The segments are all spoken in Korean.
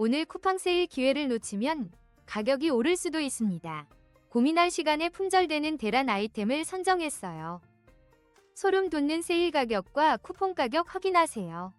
오늘 쿠팡 세일 기회를 놓치면 가격이 오를 수도 있습니다. 고민할 시간에 품절되는 대란 아이템을 선정했어요. 소름 돋는 세일 가격과 쿠폰 가격 확인하세요.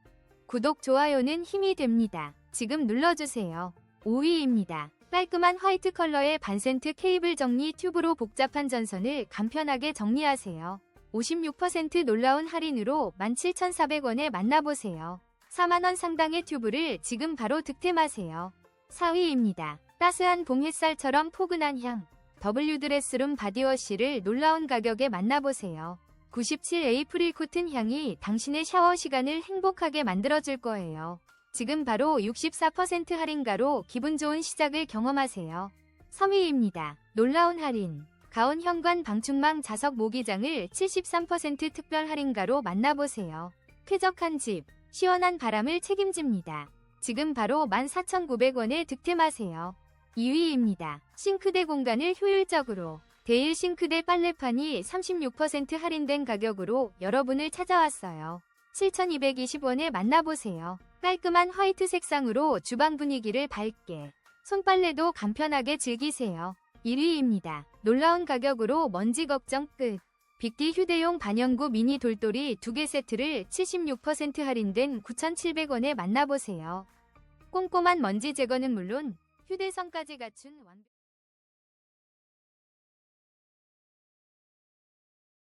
구독, 좋아요는 힘이 됩니다. 지금 눌러주세요. 5위입니다. 깔끔한 화이트 컬러의 반센트 케이블 정리 튜브로 복잡한 전선을 간편하게 정리하세요. 56% 놀라운 할인으로 17,400원에 만나보세요. 4만원 상당의 튜브를 지금 바로 득템하세요. 4위입니다. 따스한 봄 햇살처럼 포근한 향. W 드레스룸 바디워시를 놀라운 가격에 만나보세요. 97 에이프릴 코튼 향이 당신의 샤워 시간을 행복하게 만들어줄 거예요. 지금 바로 64% 할인가로 기분 좋은 시작을 경험하세요. 3위입니다. 놀라운 할인. 가온 현관 방충망 자석 모기장을 73% 특별 할인가로 만나보세요. 쾌적한 집, 시원한 바람을 책임집니다. 지금 바로 14,900원에 득템하세요. 2위입니다. 싱크대 공간을 효율적으로. 데일 싱크대 빨래판이 36% 할인된 가격으로 여러분을 찾아왔어요. 7,220원에 만나보세요. 깔끔한 화이트 색상으로 주방 분위기를 밝게. 손빨래도 간편하게 즐기세요. 1위입니다. 놀라운 가격으로 먼지 걱정 끝. 빅디 휴대용 반영구 미니 돌돌이 2개 세트를 76% 할인된 9,700원에 만나보세요. 꼼꼼한 먼지 제거는 물론 휴대성까지 갖춘 완벽